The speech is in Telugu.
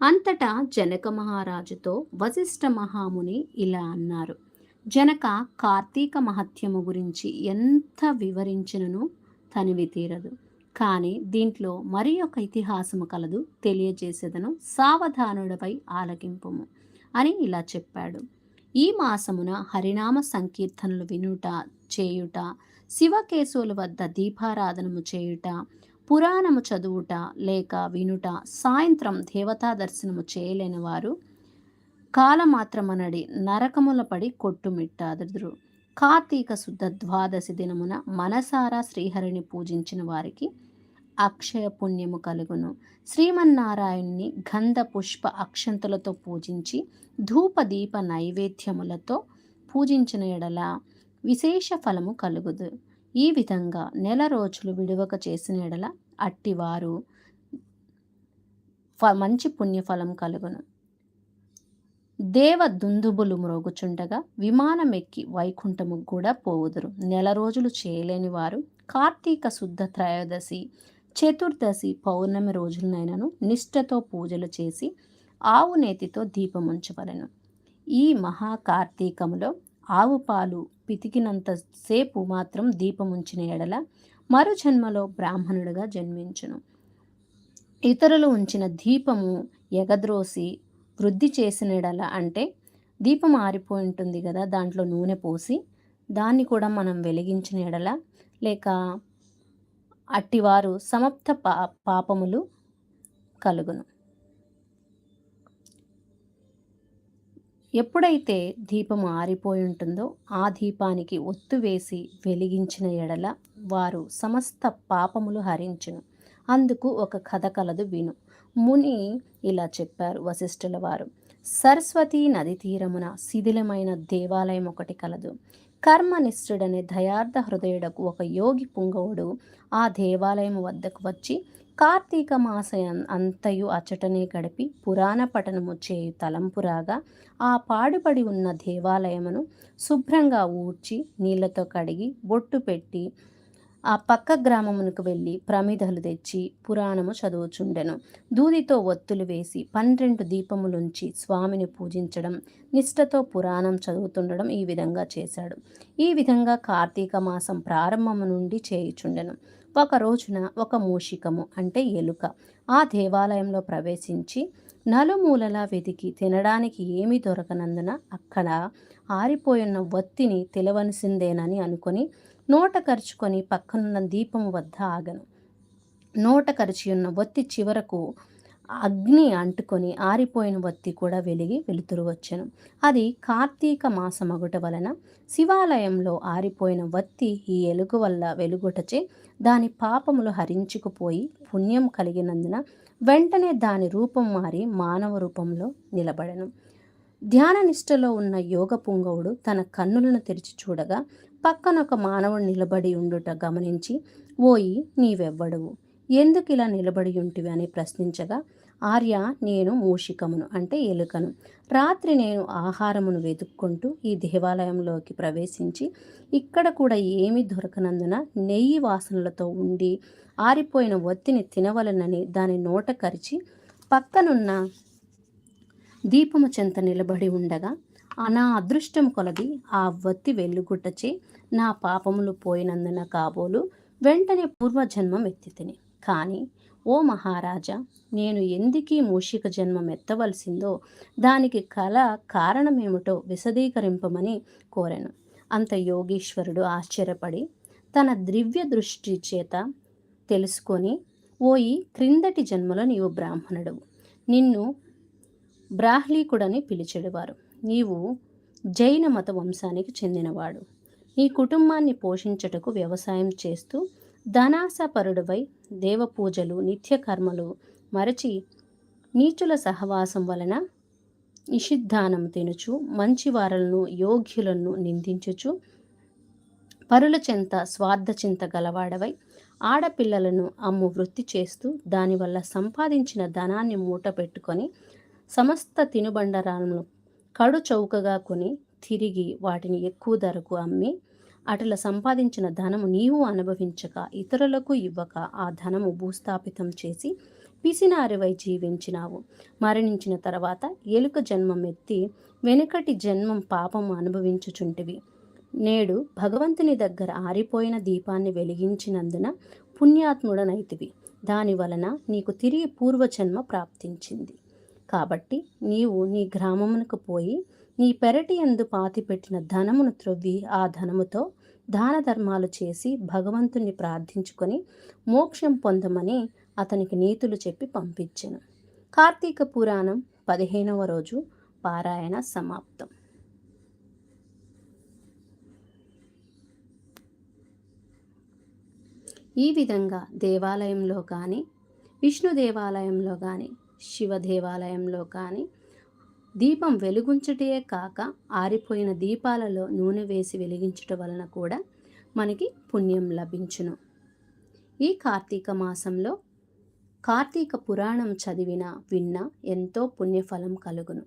అంతటా జనక మహారాజుతో వశిష్ఠ మహాముని ఇలా అన్నారు. జనక కార్తీక మహత్యము గురించి ఎంత వివరించినను తనివి తీరదు. కానీ దీంట్లో మరి ఒక ఇతిహాసము కలదు తెలియజేసేదను సావధానుడిపై ఆలకింపుము అని ఇలా చెప్పాడు. ఈ మాసమున హరినామ సంకీర్తనలు వినుట చేయుట శివకేశవుల వద్ద దీపారాధనము చేయుట పురాణము చదువుట లేక వినుట సాయంత్రం దేవతా దర్శనము చేయలేని వారు కాలమాత్రమనడి నరకముల పడి కొట్టుమిట్టాదురు. కార్తీక శుద్ధ ద్వాదశి దినమున మనసారా శ్రీహరిని పూజించిన వారికి అక్షయ పుణ్యము కలుగును. శ్రీమన్నారాయణ్ణి గంధ పుష్ప అక్షంతలతో పూజించి ధూప దీప నైవేద్యములతో పూజించిన ఎడల విశేష ఫలము కలుగుదు. ఈ విధంగా నెల రోజులు విడువక చేసిన ఎడల అట్టివారు ఫ మంచి పుణ్యఫలం కలుగును. దేవ దుందుబులు మ్రోగుచుండగా విమానం ఎక్కి వైకుంఠము కూడా పోవుదురు. నెల రోజులు చేయలేని వారు కార్తీక శుద్ధ త్రయోదశి చతుర్దశి పౌర్ణమి రోజులనైనను నిష్ఠతో పూజలు చేసి ఆవు నేతితో దీపముంచవలను ఈ మహాకార్తీకములో ఆవు పాలు పితికినంతసేపు మాత్రం దీపముంచిన ఎడల మరు జన్మలో బ్రాహ్మణుడిగా జన్మించును. ఇతరులు ఉంచిన దీపము ఎగద్రోసి వృద్ధి చేసిన ఎడల అంటే దీపం ఆరిపోయి ఉంటుంది కదా దాంట్లో నూనె పోసి దాన్ని కూడా మనం వెలిగించిన ఎడల లేక అట్టివారు సమప్త పా పాపములు కలుగును. ఎప్పుడైతే దీపం ఆరిపోయి ఉంటుందో ఆ దీపానికి ఒత్తు వేసి వెలిగించిన ఎడల వారు సమస్త పాపములు హరించును. అందుకు ఒక కథ కలదు విను. ముని ఇలా చెప్పారు వశిష్ఠుల వారు. సరస్వతీ నది తీరమున శిథిలమైన దేవాలయం ఒకటి కలదు. కర్మనిష్ఠుడనే దయార్థ హృదయుడకు ఒక యోగి పుంగవుడు ఆ దేవాలయం వద్దకు వచ్చి కార్తీక మాస అంతయు అచ్చటనే గడిపి పురాణ పఠనము చేయు తలంపురాగా ఆ పాడుపడి ఉన్న దేవాలయమును శుభ్రంగా ఊడ్చి నీళ్ళతో కడిగి బొట్టు పెట్టి ఆ పక్క గ్రామమునకు వెళ్ళి ప్రమిదలు తెచ్చి పురాణము చదువుచుండెను. దూదితో ఒత్తులు వేసి పన్నెండు దీపములుంచి స్వామిని పూజించడం నిష్ఠతో పురాణం చదువుతుండడం ఈ విధంగా చేశాడు. ఈ విధంగా కార్తీక మాసం ప్రారంభము నుండి చేయుచుండెను. ఒక రోజున ఒక మూషికము అంటే ఎలుక ఆ దేవాలయంలో ప్రవేశించి నలుమూలలా వెతికి తినడానికి ఏమీ దొరకనందున అక్కడ ఆరిపోయిన ఒత్తిని తెలవలసిందేనని అనుకొని నోట కరుచుకొని పక్కనున్న దీపము వద్ద ఆగను. నోట కరిచి ఉన్న ఒత్తి చివరకు అగ్ని అంటుకొని ఆరిపోయిన వత్తి కూడా వెలిగి వెలుతురు వచ్చెను. అది కార్తీక మాసమగుట వలన శివాలయంలో ఆరిపోయిన వత్తి ఈ ఎలుగు వల్ల వెలుగుటచే దాని పాపములు హరించుకుపోయి పుణ్యం కలిగినందున వెంటనే దాని రూపం మారి మానవ రూపంలో నిలబడను. ధ్యాన నిష్టలో ఉన్న యోగ పుంగవుడు తన కన్నులను తెరిచి చూడగా పక్కన ఒక మానవుడు నిలబడి ఉండుట గమనించి ఓయి నీవెవ్వడువు? ఎందుకు ఇలా నిలబడి ఉంటివి? అని ప్రశ్నించగా ఆర్య నేను మూషికమును అంటే ఎలుకను. రాత్రి నేను ఆహారమును వెతుక్కుంటూ ఈ దేవాలయంలోకి ప్రవేశించి ఇక్కడ కూడా ఏమీ దొరకనందున నెయ్యి వాసనలతో ఉండి ఆరిపోయిన ఒత్తిని తినవలనని దాని నోట కరిచి పక్కనున్న దీపము చెంత నిలబడి ఉండగా నా అదృష్టం కొలది ఆ వత్తి వెల్లుగుట్టచే నా పాపములు పోయినందున కాబోలు వెంటనే పూర్వజన్మం ఎత్తితిని. కానీ ఓ మహారాజా నేను ఎందుకీ మూషిక జన్మం ఎత్తవలసిందో దానికి కల కారణమేమిటో విశదీకరింపమని కోరాను. అంత యోగీశ్వరుడు ఆశ్చర్యపడి తన దివ్య దృష్టి చేత తెలుసుకొని ఓయి క్రిందటి జన్మలో నీవు బ్రాహ్మణుడు నిన్ను బ్రాహ్లీకుడని పిలిచెడువారు. నీవు జైన మత వంశానికి చెందినవాడు. నీ కుటుంబాన్ని పోషించటకు వ్యవసాయం చేస్తూ ధనాశపరుడవై దేవపూజలు నిత్యకర్మలు మరచి నీచుల సహవాసం వలన నిషిద్ధానం తినుచు మంచివారలను యోగ్యులను నిందించుచు పరుల చెంత స్వార్థ చింత గలవాడవై ఆడపిల్లలను అమ్ము వృత్తి చేస్తూ దానివల్ల సంపాదించిన ధనాన్ని మూట పెట్టుకొని సమస్త తినుబండరాలను కడు చౌకగా కొని తిరిగి వాటిని ఎక్కువ ధరకు అమ్మి అటుల సంపాదించిన ధనము నీవు అనుభవించక ఇతరులకు ఇవ్వక ఆ ధనము భూస్థాపితం చేసి పిసినారివై జీవించినావు. మరణించిన తర్వాత ఎలుక జన్మం ఎత్తి వెనుకటి జన్మం పాపం అనుభవించుచుంటివి. నేడు భగవంతుని దగ్గర ఆరిపోయిన దీపాన్ని వెలిగించినందున పుణ్యాత్ముడనైతివి. దాని వలన నీకు తిరిగి పూర్వజన్మ ప్రాప్తించింది. కాబట్టి నీవు నీ గ్రామమునకు పోయి నీ పెరటి ఎందు పాతిపెట్టిన ధనమును త్రొవ్వి ఆ ధనముతో దాన ధర్మాలు చేసి భగవంతుణ్ణి ప్రార్థించుకొని మోక్షం పొందమని అతనికి నీతులు చెప్పి పంపించెను. కార్తీక పురాణం పదిహేనవ రోజు పారాయణ సమాప్తం. ఈ విధంగా దేవాలయంలో కానీ విష్ణు దేవాలయంలో కానీ శివ దేవాలయంలో కానీ దీపం వెలుగుంచుటే కాక ఆరిపోయిన దీపాలలో నూనె వేసి వెలిగించుట వలన కూడా మనకి పుణ్యం లభించును. ఈ కార్తీక మాసంలో కార్తీక పురాణం చదివిన విన్న ఎంతో పుణ్యఫలం కలుగును.